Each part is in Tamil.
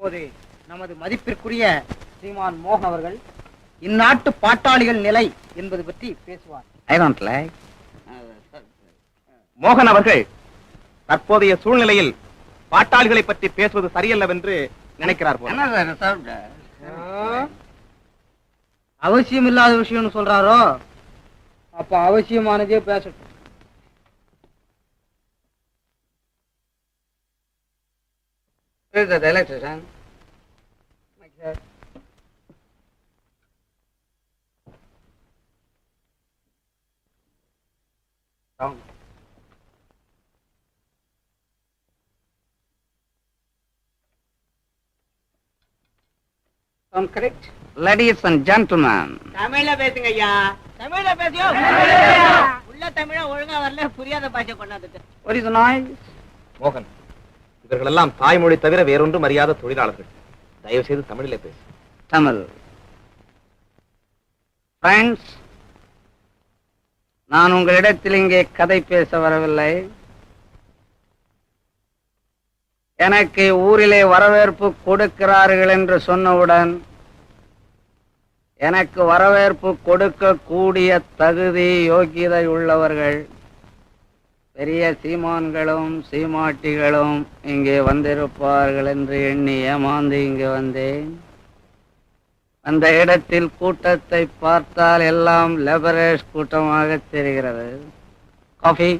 இப்போது நமது மதிப்பிற்குரிய ஸ்ரீமான் மோகன் அவர்கள் இந்நாட்டு பாட்டாளிகள் நிலை என்பது பற்றி பேசுவார். ஐ டோன்ட் லைக் மோகன் அவர்கள் தற்போதைய சூழ்நிலையில் பாட்டாளிகளை பற்றி பேசுவது சரியல்லவென்று நினைக்கிறார் போல. என்ன சார் அவசியம் இல்லாத விஷயம்னு சொல்றாரோ? அப்ப அவசியமானதே பேசட்டும். Where is the electrician? Down. Sound correct? Ladies and gentlemen, தமிழ்ல பேசுங்க ஐயா தமிழ்ல பேசியோ உள்ள தமிழ ஒழுங்கா வரல புரியாத பாஷை கொண்டாந்துட்டு what is the noise? மோகன் இவர்களெல்லாம் தாய்மொழி தவிர வேறொன்றும் அறியாத தொழிலாளர்கள். தயவு செய்து தமிழிலே பேசு. தமிழ். பிரான்ஸ் நான் உங்களிடத்தில் இங்கே கதை பேச வரவில்லை. எனக்கு ஊரிலே வரவேற்பு கொடுக்கிறார்கள் என்று சொன்னவுடன் எனக்கு வரவேற்பு கொடுக்கக்கூடிய தகுதி யோக்கியதை உள்ளவர்கள் பெரிய சீமான்களும் சீமாட்டிகளும் இங்கே வந்திருப்பார்கள் என்று எண்ணி ஏமாந்து இங்கு வந்தேன். அந்த இடத்தில் கூட்டத்தை பார்த்தால் எல்லாம் லெபரேஷ் கூட்டமாக தெரிகிறது. காஃபி.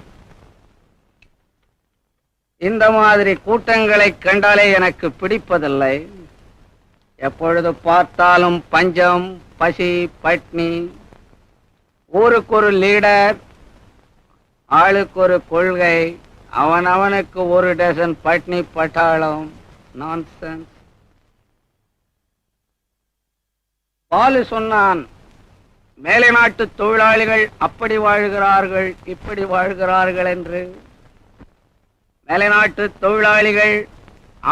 இந்த மாதிரி கூட்டங்களை கண்டாலே எனக்கு பிடிப்பதில்லை. எப்பொழுது பார்த்தாலும் பஞ்சம் பசி பட்னி. ஊருக்கு ஒரு லீடர் ஆளுக்கு ஒரு கொள்கை அவன் அவனுக்கு ஒரு டசன் பட்னி பட்டாளம். நான்சென்ஸ் பாலு சொன்னான் மேலை நாட்டு தொழிலாளிகள் அப்படி வாழ்கிறார்கள் இப்படி வாழ்கிறார்கள் என்று. மேலை நாட்டு தொழிலாளிகள்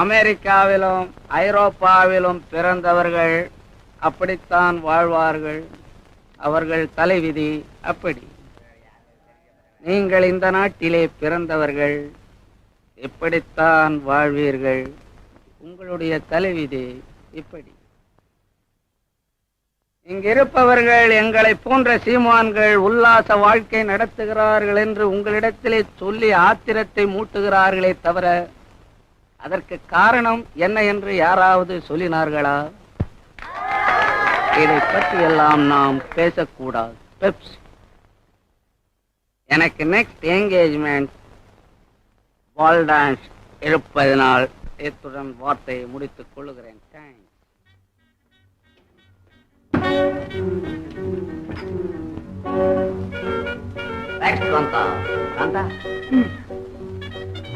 அமெரிக்காவிலும் ஐரோப்பாவிலும் பிறந்தவர்கள் அப்படித்தான் வாழ்வார்கள். அவர்கள் தலைவிதி அப்படி. நீங்கள் இந்த நாட்டிலே பிறந்தவர்கள். இப்படித்தான் வாழ்வீர்கள்? உங்களுடைய தலைவிதி இப்படி. இங்கிருப்பவர்கள் எங்களை போன்ற சீமான்கள் உல்லாச வாழ்க்கை நடத்துகிறார்கள் என்று உங்களிடத்திலே சொல்லி ஆத்திரத்தை மூட்டுகிறார்களே தவிர அதற்கு காரணம் என்ன என்று யாராவது சொல்லினார்களா? இதை பற்றியெல்லாம் நாம் பேசக்கூடாது. பெப்சி. எனக்கு நெக்ஸ்ட் என்கேஜ்மெண்ட் பால் டான்ஸ் இருப்பதனால் இத்துடன் வார்த்தையை முடித்துக் கொள்ளுகிறேன். தேங்க்ஸ்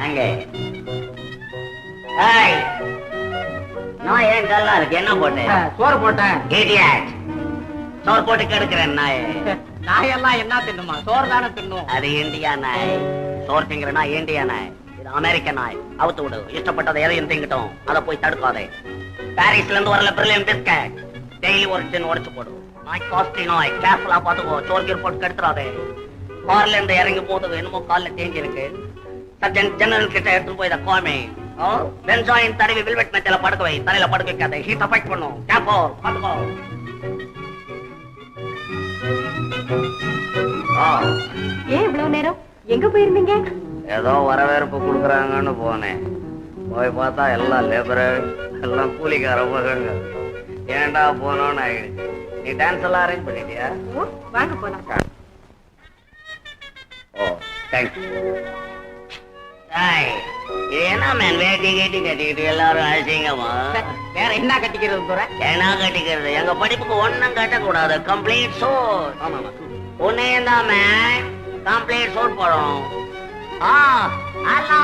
அங்கே. ஏய். நான் ஏன் கல்லா இருக்கு? என்ன போட்டேன் சோறு போட்டேன். சோறு போட்டு கெடுக்கிறேன் நாய். நாயெல்லாம் என்ன தின்னுமா? சோறு தானே தின்னும். அது இந்தியா நாய். சோறு திங்கிறனா இந்தியா நாய். இது அமெரிக்க நாய். அவுத்து விடு. இஷ்டப்பட்டதை எதையும் திங்கட்டும். அதை போய் தடுக்காதே. பாரிஸ்ல இருந்து வரல பிரில்லியன் பிஸ்கட் டெய்லி ஒரு டின் உடைச்சு போடு. நாய் காஸ்ட்லி நாய். கேர்ஃபுல்லா பாத்துக்கோ சோறு கீர் போட்டு கெடுத்துறாதே. கார்ல இருந்து இறங்கி போது என்னமோ கால்ல தேஞ்சி இருக்கு. சர்ஜன் ஜெனரல் கிட்ட எடுத்து போய் இதை காமி வென்சாயின் தடவி வில்வெட் மெத்தையில படுக்க வை. தலையில படுக்க வைக்காத. ஹீட் அஃபெக்ட் பண்ணும். கேப்போ பாத்துக்கோ ஏன் இவ்வளவு நேரம்? எங்க போயிருந்தீங்க? ஏதோ வரவேற்பு கொடுக்குறாங்கன்னு போனேன். போய் பார்த்தா எல்லாம் லேபரு எல்லாம் கூலிக்கார மகங்க ஏன்டா போனோன்னு ஆயிடுச்சு. நீ டான்ஸ் எல்லாம் அரேஞ்ச் பண்ணிட்டியா? வாங்க போலாம். ஓ தேங்க்யூ இது என்ன மேன் வேட்டி கேட்டி கட்டிக்கிட்டு எல்லாரும் அழைச்சிங்கம்மா வேற என்ன கட்டிக்கிறது துறை? ஏன்னா கட்டிக்கிறது? எங்க படிப்புக்கு ஒண்ணும் கட்டக்கூடாது. கம்ப்ளீட் சோர் ஒன்னே தான் மேன் கம்ப்ளீட் சோர் ஆ ஹலோ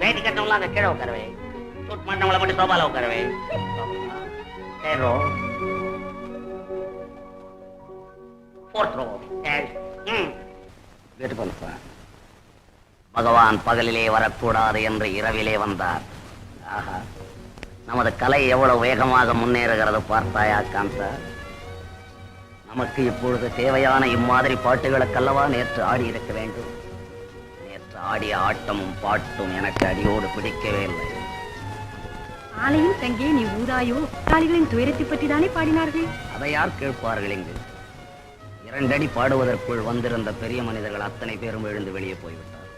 வேட்டி கட்டவங்கள அங்க கீழே உட்காரவே. சூட் பண்ணவங்கள மட்டும் சோபால உட்காருவேன் row fourth row beautiful sir பகவான் பகலிலே வரக்கூடாது என்று இரவிலே வந்தார். ஆஹா. நமது கலை எவ்வளவு வேகமாக முன்னேறுகிறது பார்த்தாயா காந்தா நமக்கு இப்பொழுது தேவையான இம்மாதிரி பாட்டுகளுக்கல்லவா நேற்று ஆடி இருக்க வேண்டும்? நேற்று ஆடிய ஆட்டமும் பாட்டும் எனக்கு அடியோடு பிடிக்கவே இல்லை. ஆலையும் தங்கே நீ ஊதாயோ காளிகளின் துயரத்தை பற்றி தானே பாடினார்கள்? அதை யார் கேட்பார்கள் இங்கு? இரண்டடி பாடுவதற்குள் வந்திருந்த பெரிய மனிதர்கள் அத்தனை பேரும் எழுந்து வெளியே போய்விட்டார்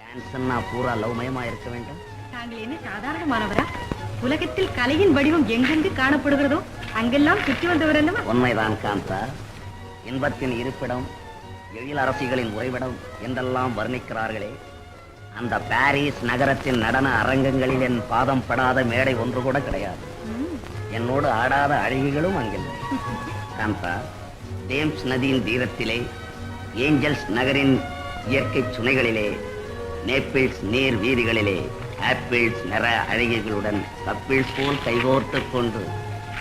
டான்ஸ்னா பூரா லவ்மயமா இருக்க வேண்டும். தாங்கள் என்ன சாதாரணமானவரா? உலகத்தில் கலையின் வடிவம் எங்கெங்கு காணப்படுகிறதோ அங்கெல்லாம் சுற்றி வந்தவர் அல்லவா? உண்மைதான் காந்தா. இன்பத்தின் இருப்பிடம் எழில் அரசிகளின் உறைவிடம் என்றெல்லாம் வர்ணிக்கிறார்களே. அந்த பாரிஸ் நகரத்தின் நடன அரங்கங்களில் என் பாதம் படாத மேடை ஒன்று கூட கிடையாது. என்னோடு ஆடாத அழகிகளும் அங்கில்லை காந்தா டேம்ஸ் நதியின் தீரத்திலே ஏஞ்சல்ஸ் நகரின் இயற்கை சுனைகளிலே நேப்பிள்ஸ் நீர் வீதிகளிலே ஆப்பிள்ஸ் நிற அழகிகளுடன் கப்பிள்ஸ் போல் கைகோர்த்து கொண்டு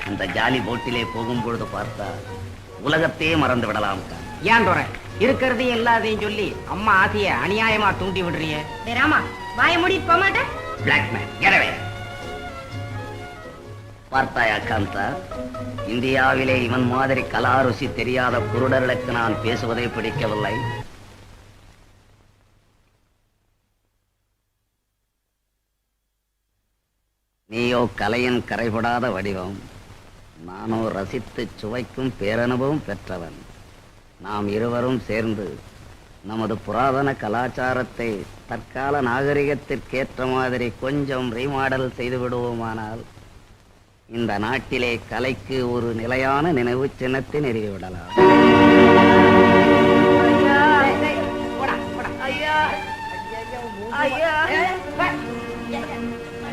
அந்த ஜாலி போட்டிலே போகும்பொழுது பார்த்தால் பார்த்தா உலகத்தையே மறந்து விடலாம். ஏன் துறை இருக்கிறதையும் இல்லாதையும் சொல்லி அம்மா ஆசைய அநியாயமா தூண்டி விடுறிய ராமா வாய மூடிட்டு போக மாட்டேன். பிளாக்மேன் எனவே பார்த்தாயா காந்தா? இந்தியாவிலே இவன் மாதிரி கலாருசி தெரியாத குருடர்களுக்கு நான் பேசுவதை பிடிக்கவில்லை. நீயோ கலையின் கரைபடாத வடிவம். நானோ ரசித்து சுவைக்கும் பேரனுபவம் பெற்றவன். நாம் இருவரும் சேர்ந்து நமது புராதன கலாச்சாரத்தை தற்கால நாகரிகத்திற்கேற்ற மாதிரி கொஞ்சம் ரீமாடல் செய்து விடுவோமானால் இந்த நாட்டிலே கலைக்கு ஒரு நிலையான நினைவு சின்னத்தை நிறுவிவிடலாம்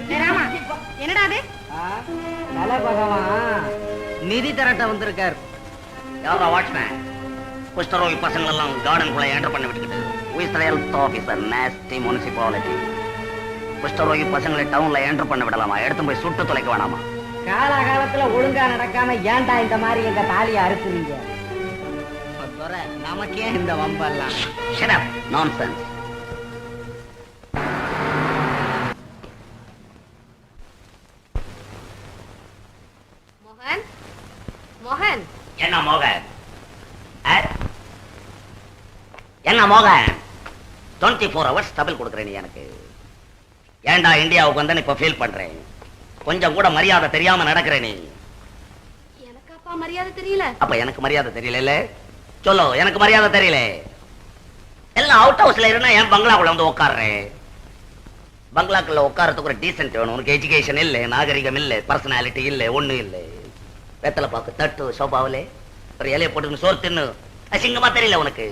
டேய் ராமா என்னடா அது? தல பகவான். நிதி திரட்ட வந்திருக்கார். யாரா வாட்ச்மேன்? குஷ்டரோகி பசங்கள் எல்லாம் கார்டன் குள்ள என்டர் பண்ணி விட்டுக்கிட்டு உயிர் ஹெல்த் ஆபீசர் நேஸ்டி முனிசிபாலிட்டி குஷ்டரோகி பசங்களை டவுன்ல என்டர் பண்ண விடலாமா எடுத்து போய் சுட்டு தொலைக்க வேணாமா? காலகாலத்துல ஒழுங்கா நடக்காம ஏன்டா இந்த மாதிரி எங்க தாலிய அறுக்குறீங்க? நமக்கே இந்த வம்பெல்லாம். Shut up, nonsense. மோகன்? மோகன்? என்ன மோகன் ஆ? என்ன மோகன் டுவெண்ட்டி ஃபோர் ஹவர்ஸ் டபுள் கொடுக்குறேன் நீ எனக்கு. ஏன்டா இந்தியாவுக்கு வந்து இப்ப ஃபீல் பண்றேன்? கொஞ்சம் கூட மரியாதை தெரியாம நடக்கிற நீ. எனக்கு அப்பா மரியாதை தெரியல. அப்ப எனக்கு மரியாதை தெரியல சொல்லு எனக்கு மரியாதை தெரியல. எல்லாம் அவுட் ஹவுஸ்ல இருந்தா என் பங்களாக்குள்ள வந்து உட்காடுறேன் பங்களாக்குள்ள உட்காரத்துக்கு ஒரு டீசென்ட் வேணும். உனக்கு எஜுகேஷன் இல்ல நாகரிகம் இல்ல பர்சனாலிட்டி இல்ல ஒண்ணு இல்ல. வெத்தலை பாக்கு தட்டு சோபாவிலே ஒரு இலையை போட்டு சோறு தின்னு. அசிங்கமா தெரியல உனக்கு.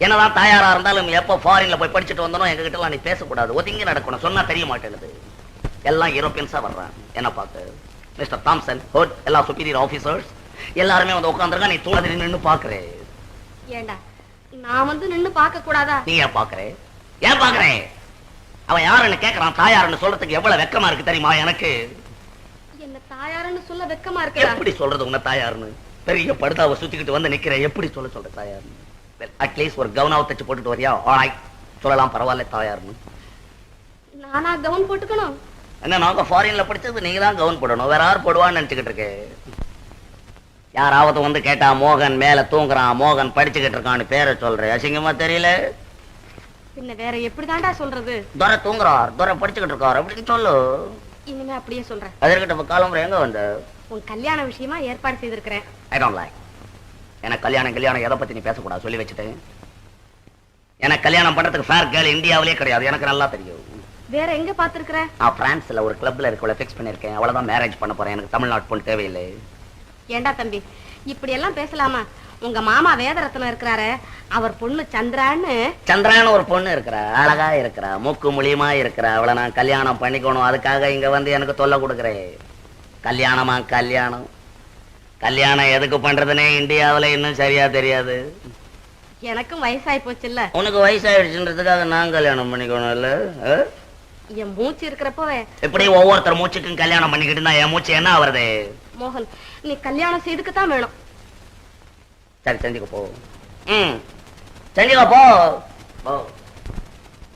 என்னதான் தாயாரா இருந்தாலும் எப்போ ஃபாரின்ல போய் படிச்சுட்டு வந்தனோ எங்க கிட்ட நீ பேசக்கூடாது. ஒதுங்கி நடக்கணும். சொன்னா தெரிய மாட்டேங்குது. எல்லாம் யூரோப்பியன்ஸா வர்றான். என்ன பார்த்து? மிஸ்டர் தாம்சன் ஹோட் எல்லா சுப்பீரியர் ஆபீசர்ஸ் எல்லாருமே வந்து உட்காந்துருக்கா நீ தூணதிரி நின்னு பாக்குறே ஏண்டா நான் வந்து நின்னு பார்க்க கூடாதா? நீ ஏன் பாக்குறே ஏன் பாக்குறே அவன் யாருன்னு கேக்குறான். தாயாருன்னு சொல்றதுக்கு எவ்வளவு வெக்கமா இருக்கு தெரியுமா எனக்கு? என்ன தாயாருன்னு சொல்ல வெக்கமா இருக்குடா? எப்படி சொல்றது உன்னை தாயாருன்னு? பெரிய படுதாவை சுத்திக்கிட்டு வந்து நிக்கிறேன் எப்படி சொல்ல சொல்ற தாயாருன்னு? அட்லீஸ்ட் ஒரு கவுனாவை தச்சு போட்டுட்டு வரியா? ஆய் சொல்லலாம் பரவாயில்ல தாயாருன்னு நானா கவுன் போட்டுக்கணும்? என்ன நாங்க ஃபாரின்ல படிச்சது? நீங்க தான் கவுன் போடணும். வேற யார் போடுவான்னு நினைச்சுக்கிட்டு இருக்கு? யாராவது வந்து கேட்டா மோகன் மேல தூங்குறான் மோகன் படிச்சுக்கிட்டு இருக்கான்னு பேரை சொல்றேன் அசிங்கமா தெரியல? பின்ன வேற எப்படிதான்டா சொல்றது? துரை தூங்குறார். துரை படிச்சுக்கிட்டு இருக்கார். அப்படின்னு சொல்லு. இனிமே அப்படியே சொல்றேன். அதற்கிட்ட காலம்புரை எங்க வந்த? உன் கல்யாண விஷயமா ஏற்பாடு செய்திருக்கிறேன். ஐ டோன்ட் லைக் எனக்கு கல்யாணம் கல்யாணம் எதை பத்தி நீ பேசக்கூடாது? சொல்லி வச்சுட்டேன் எனக்கு கல்யாணம் பண்றதுக்கு ஃபேர் கேர்ள் இந்தியாவிலே கிடையாது. எனக்கு நல்லா தெரியும். வேற எங்க பாத்துருக்கிற நான் பிரான்ஸ்ல ஒரு கிளப்ல இருக்கவளை ஃபிக்ஸ் பண்ணிருக்கேன் அவ்வளவுதான் மேரேஜ் பண்ண போறேன். எனக்கு தமிழ்நாட்டு பொண்ணு தேவையில்லை. ஏண்டா தம்பி இப்படி எல்லாம் பேசலாமா? உங்க மாமா வேதரத்னம் இருக்கிறாரு. அவர் பொண்ணு சந்திரான்னு. சந்திரான்னு ஒரு பொண்ணு இருக்கிறா. அழகா இருக்கிறா. மூக்கு முழியுமா இருக்கிறா. அவளை நான் கல்யாணம் பண்ணிக்கணும். அதுக்காக இங்க வந்து எனக்கு தொல்லை கொடுக்குறேன். கல்யாணமா கல்யாணம். கல்யாணம் எதுக்கு பண்றதுனே இந்தியாவுல இன்னும் சரியா தெரியாது. எனக்கும் வயசாய் போச்சுல்ல. உனக்கு வயசாயிடுச்சுன்றதுக்காக நான் கல்யாணம் பண்ணிக்கணும் இல்ல? என் மூச்சு இருக்கிறப்பவே இப்படி ஒவ்வொருத்தர் மூச்சுக்கும் கல்யாணம் பண்ணிக்கிட்டு இருந்தா என் மூச்சு என்ன ஆவறது? மோகன் நீ கல்யாணம் செய்துக்கத்தான் வேணும். சரி செஞ்சுக்க போ. ம். செஞ்சுக்க போ. போ.